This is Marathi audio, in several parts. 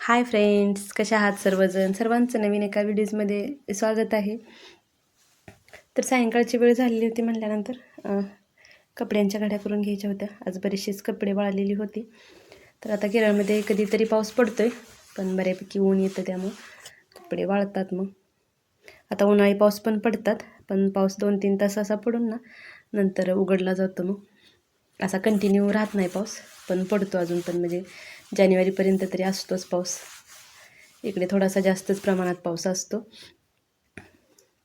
हाय फ्रेंड्स कशा आहात सर्वजण? सर्वांचं नवीन एका व्हिडिओजमध्ये स्वागत आहे. तर सायंकाळची वेळ झालेली होती म्हटल्यानंतर कपड्यांच्या घड्या करून घ्यायच्या होत्या. आज बरेचसेच कपडे वाळलेली होती. तर आता केरळमध्ये कधीतरी पाऊस पडतो आहे पण बऱ्यापैकी ऊन येतं त्यामुळं कपडे वाळतात मग. आता उन्हाळी पाऊस पण पडतात पण पाऊस दोन तीन तास असा पडून ना नंतर उघडला जातो मग. असा कंटिन्यू राहत नाही पाऊस पण पडतो अजून पण. म्हणजे जानेवारीपर्यंत तरी असतोच पाऊस. इकडे थोडासा जास्तच प्रमाणात पाऊस असतो.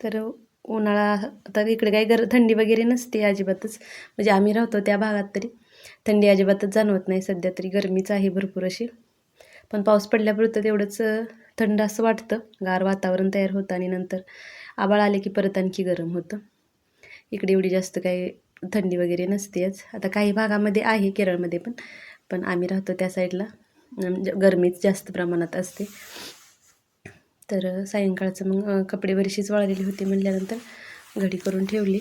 तर उन्हाळा आता इकडे काही गर थंडी वगैरे नसते अजिबातच. म्हणजे आम्ही राहतो त्या भागात तरी. थंडी अजिबातच जाणवत नाही. सध्या तरी गरमीच आहे भरपूर अशी. पण पाऊस पडल्यापुरतं तेवढंच थंड असं वाटतं. गार वातावरण तयार होतं आणि नंतर आबाळ आले की परत आणखी गरम होतं. इकडे एवढी जास्त काही थंडी वगैरे नसतेच. आता काही भागामध्ये आहे केरळमध्ये पण. पण आम्ही राहतो त्या साईडला. म्हणजे गरमीच जास्त प्रमाणात असते. तर सायंकाळचं मग कपडे बरीशीच वाळलेली होती म्हटल्यानंतर घडी करून ठेवली.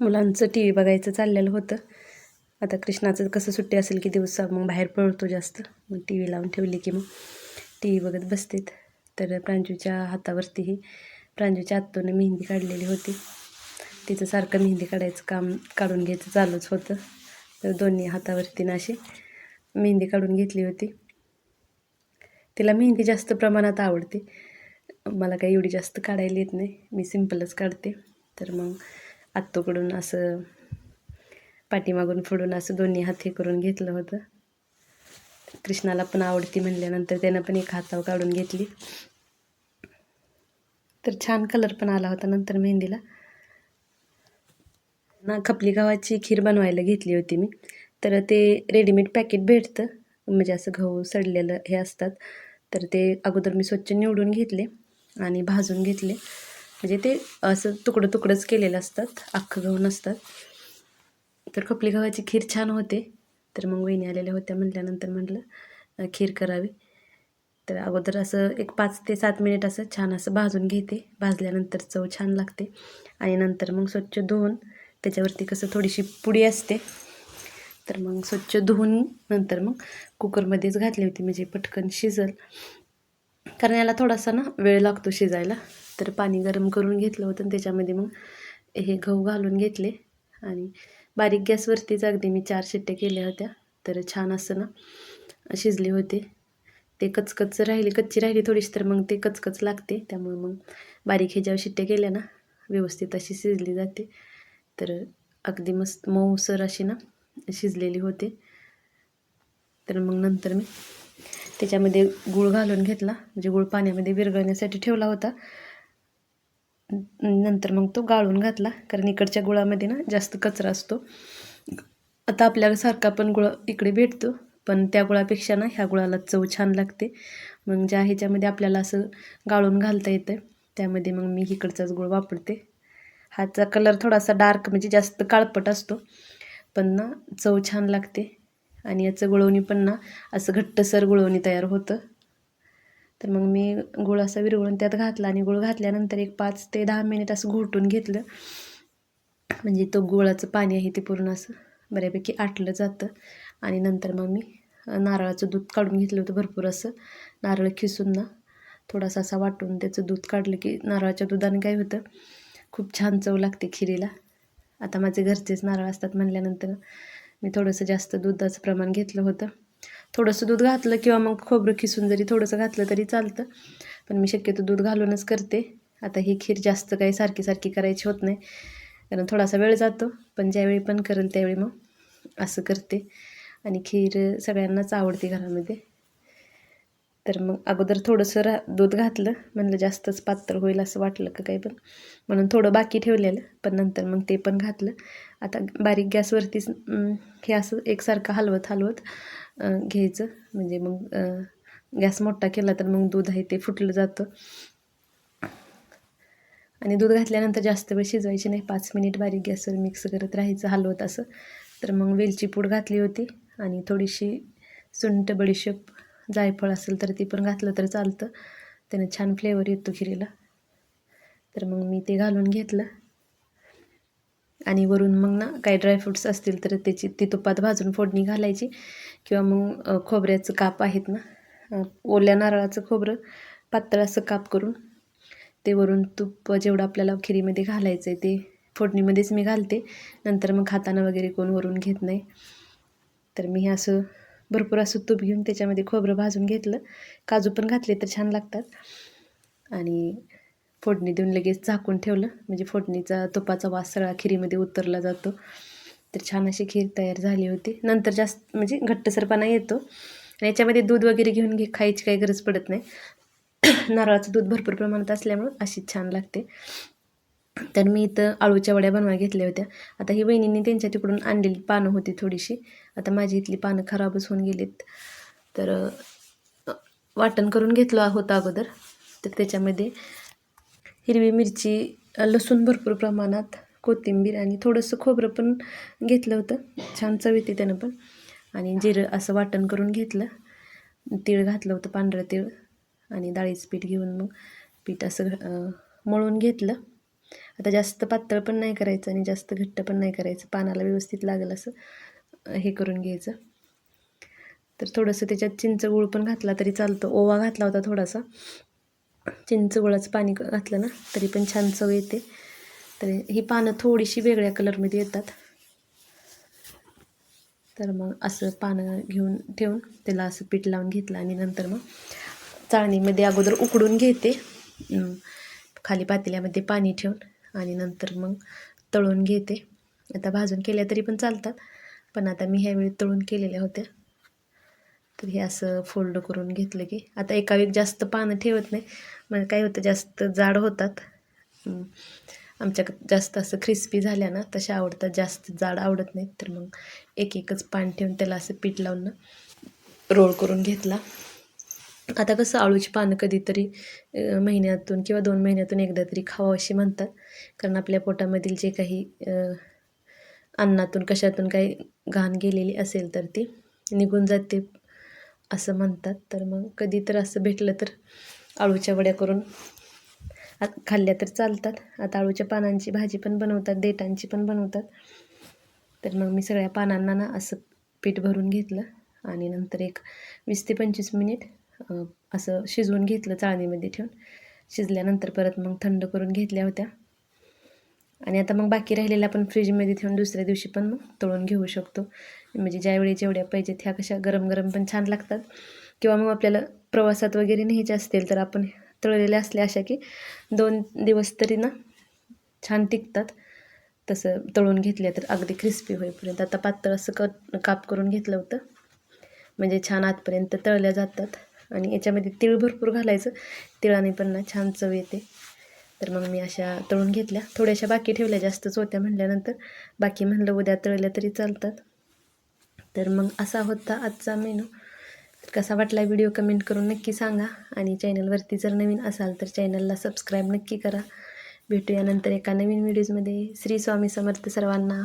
मुलांचं टी व्ही बघायचं चाललेलं होतं. आता कृष्णाचं कसं सुट्टी असेल की दिवसा मग बाहेर पळतो जास्त. मग टी व्ही लावून ठेवली की मग टी व्ही बघत बसतेत. तर प्रांजूच्या हातावरतीही प्रांजूच्या आत्तोने मेहंदी काढलेली होती. तिचं सारखं मेहंदी काढायचं काम काढून घ्यायचं चालूच होतं. तर दोन्ही हातावरती ना अशी मेहंदी काढून घेतली होती. तिला मेहंदी जास्त प्रमाणात आवडते. मला काही एवढी जास्त काढायला येत नाही. मी सिम्पलच काढते. तर मग आत्तोकडून असं पाठीमागून फोडून असं दोन्ही हात हे करून घेतलं होतं. कृष्णाला पण आवडती म्हणल्यानंतर त्यानं पण एक हातावर काढून घेतली. तर छान कलर पण आला होता नंतर मेहंदीला. ना खपली गव्हाची खीर बनवायला घेतली होती मी. तर ते रेडीमेड पॅकेट भेटतं. म्हणजे असं गहू सडलेलं हे असतात. तर ते अगोदर मी स्वच्छ निवडून घेतले आणि भाजून घेतले. म्हणजे ते असं तुकडं तुकडंच केलेलं असतात. अख्खं गहू नसतात. तर खपली गव्हाची खीर छान होते. तर मग वहिनी आलेल्या होत्या म्हटल्यानंतर म्हटलं खीर करावी. तर अगोदर असं एक पाच ते सात मिनिट असं छान असं भाजून घेते. भाजल्यानंतर चव छान लागते. आणि नंतर मग स्वच्छ धुवून त्याच्यावरती कसं थोडीशी पुडी असते. तर मग स्वच्छ धुवून नंतर मग कुकरमध्येच घातली होती म्हणजे पटकन शिजल. कारण याला थोडासा ना वेळ लागतो शिजायला. तर पाणी गरम करून घेतलं होतं त्याच्यामध्ये मग हे गहू घालून घेतले. आणि बारीक गॅसवरतीच अगदी मी चार शिट्ट्या केल्या होत्या. तर छान असं ना शिजले होते. ते कचकच राहिली कच्ची राहिली थोडीशी तर मग ते कचकच लागते. त्यामुळे मग बारीक ह्याच्यावर शिट्ट्या केल्या ना व्यवस्थित अशी शिजली जाते. तर अगदी मस्त मऊसर अशी ना शिजलेली होते. तर मग नंतर मी त्याच्यामध्ये गूळ घालून घेतला. म्हणजे गूळ पाण्यामध्ये विरघळण्यासाठी ठेवला होता. नंतर मग तो गाळून घातला. कारण इकडच्या गुळामध्ये ना जास्त कचरा असतो. आता आपल्याला सारखा पण गुळ इकडे भेटतो. पण त्या गुळापेक्षा ना ह्या गुळाला चव छान लागते. मग ज्या ह्याच्यामध्ये आपल्याला असं गाळून घालता येतं त्यामध्ये मग मी इकडचाच गुळ वापरते. हाचा कलर थोडासा डार्क म्हणजे जास्त काळपट असतो. पण ना चव छान लागते. आणि याचं गुळवणी पण ना असं घट्टसर गुळवणी तयार होतं. तर मग मी गुळ असा विरघळून त्यात घातला आणि गुळ घातल्यानंतर एक पाच ते दहा मिनिट असं घोटून घेतलं. म्हणजे तो गुळाचं पाणी आहे ते पूर्ण असं बऱ्यापैकी आटलं जातं. आणि नंतर मग मी नारळाचं दूध काढून घेतलं होतं भरपूर असं. नारळ खिसून ना थोडासा असा वाटून त्याचं दूध काढलं की नारळाच्या दुधाने काय होतं खूप छान चव लागते खिरीला. आता माझे घरचेच नारळ असतात म्हणल्यानंतर मी थोडंसं जास्त दुधाचं प्रमाण घेतलं होतं. थोडंसं दूध घातलं किंवा मग खोबरं खिसून जरी थोडंसं घातलं तरी चालतं. पण मी शक्यतो दूध घालूनच करते. आता ही खीर जास्त काही सारखी सारखी करायची होत नाही. कारण थोडासा वेळ जातो. पण ज्यावेळी पण करेल त्यावेळी मग असं करते. आणि खीर सगळ्यांनाच आवडते घरामध्ये. तर मग अगोदर थोडंसं रा दूध घातलं. म्हणलं जास्तच पातळ होईल असं वाटलं का काही पण. म्हणून थोडं बाकी ठेवलेलं. पण नंतर मग ते पण घातलं. आता बारीक गॅसवरतीच हे असं एकसारखं हलवत हलवत घ्यायचं. म्हणजे मग गॅस मोठा केला तर मग दूध आहे ते फुटलं जातं. आणि दूध घातल्यानंतर जास्त वेळ शिजवायची नाही. पाच मिनिट बारीक गॅसवर मिक्स करत राहायचं हलवत असं. तर मग वेलची पूड घातली होती. आणि थोडीशी सुंट बडीशेप जायफळ असेल तर ते पण घातलं तर चालतं. त्याने छान फ्लेवर येतो खिरीला. तर मग मी ते घालून घेतलं. आणि वरून मग ना काही ड्रायफ्रुट्स असतील तर त्याची ती तुपात भाजून फोडणी घालायची. किंवा मग खोबऱ्याचं काप आहेत ना ओल्या नारळाचं खोबरं पातळ असं काप करून ते वरून तूप जेवढं आपल्याला खिरीमध्ये घालायचं आहे ते फोडणीमध्येच मी घालते. नंतर मग खाताना वगैरे कोण वरून घेत नाही. तर मी असं भरपूर असं तूप घेऊन त्याच्यामध्ये खोबरं भाजून घेतलं. काजू पण घातले तर छान लागतात. आणि फोडणी देऊन लगेच झाकून ठेवलं. म्हणजे फोडणीचा तुपाचा वास सगळा खिरीमध्ये उतरला जातो. तर छान अशी खीर तयार झाली होती. नंतर जास्त म्हणजे घट्टसरपणा येतो. आणि याच्यामध्ये दूध वगैरे घेऊन घे खायची काही गरज पडत नाही. नारळाचं दूध भरपूर प्रमाणात असल्यामुळं अशीच छान लागते. तर मी इथं आळूच्या वड्या बनवायला घेतल्या होत्या. आता ही बहिणींनी त्यांच्या तिकडून आणलेली पानं होती थोडीशी. आता माझी इथली पानं खराबच होऊन गेलीत. तर वाटण करून घेतलं होतं अगोदर. तर त्याच्यामध्ये हिरवी मिरची लसूण भरपूर प्रमाणात कोथिंबीर आणि थोडंसं खोबरं पण घेतलं होतं. छान चव येते त्यानं पण. आणि जिरं असं वाटण करून घेतलं. तीळ घातलं होतं पांढरं तीळ आणि डाळीचं पीठ घेऊन मग पीठ असं मळून घेतलं. आता जास्त पातळ पण नाही करायचं आणि जास्त घट्ट पण नाही करायचं. पानाला व्यवस्थित लागेल असं हे करून घ्यायचं. तर थोडंसं त्याच्यात चिंच गुळ पण घातला तरी चालतं. ओवा घातला होता थोडासा. चिंच गुळाचं पाणी घातलं ना तरी पण छान चव येते. तर ही पानं थोडीशी वेगळ्या कलरमध्ये येतात. तर मग असं पानं घेऊन ठेवून त्याला असं पीठ लावून घेतलं आणि नंतर मग चाळणीमध्ये अगोदर उकडून घेते. खाली पातेल्यामध्ये पाणी ठेवून आणि नंतर मग तळून घेते. आता भाजून केल्या तरी पण चालतात पण आता मी ह्यावेळी तळून केलेल्या होत्या. तर हे असं फोल्ड करून घेतलं की आता एका वेळी जास्त पानं ठेवत नाही मग काय होतं जास्त जाड होतात. आमच्या आमच्याकडं जास्त असं क्रिस्पी झाल्या ना तशा आवडतात. जास्त जाड आवडत नाहीत तर मग एक एकच पान ठेवून त्याला असं पीठ लावून ना रोल करून घेतला. आता कसं आळूची पानं कधीतरी महिन्यातून किंवा दोन महिन्यातून एकदा तरी खावं अशी म्हणतात. कारण आपल्या पोटामधील जे काही अन्नातून कशातून काही घाण गेलेली असेल तर ती निघून जाते असं म्हणतात. तर मग कधी तर असं भेटलं तर आळूच्या वड्या करून आत- खाल्ल्या तर चालतात. आता आळूच्या पानांची भाजी पण बनवतात देटांची पण बनवतात. तर मग मी सगळ्या पानांना ना असं पीठ भरून घेतलं आणि नंतर एक वीस ते पंचवीस मिनिट असं शिजवून घेतलं चाळणीमध्ये ठेवून. शिजल्यानंतर परत मग थंड करून घेतल्या होत्या. आणि आता मग बाकी राहिलेल्या आपण फ्रीजमध्ये ठेवून दुसऱ्या दिवशी पण मग तळून घेऊ शकतो. म्हणजे ज्यावेळी जेवढ्या पाहिजेत त्या कशा गरम गरम पण छान लागतात. किंवा मग आपल्याला प्रवासात वगैरे न्यायचे असतील तर आपण तळलेल्या असल्या अशा की दोन दिवस तरी ना छान टिकतात. तसं तळून घेतल्या तर अगदी क्रिस्पी होईपर्यंत. आता पातळ असं क काप करून घेतलं होतं. म्हणजे छान आतपर्यंत तळल्या जातात. आणि याच्यामध्ये तीळ भरपूर घालायचं. तिळाने पण ना छान चव येते. तर मग मी अशा तळून घेतल्या. थोड्याशा बाकी ठेवल्या जास्तच होत्या म्हणल्यानंतर बाकी म्हणलं उद्या तळल्या तरी चालतात. तर मग असा होता आजचा मेनू. तर कसा वाटला व्हिडिओ कमेंट करून नक्की सांगा. आणि चॅनलवरती जर नवीन असाल तर चॅनलला सबस्क्राईब नक्की करा. भेटूया नंतर एका नवीन व्हिडिओजमध्ये श्री स्वामी समर्थ सर्वांना.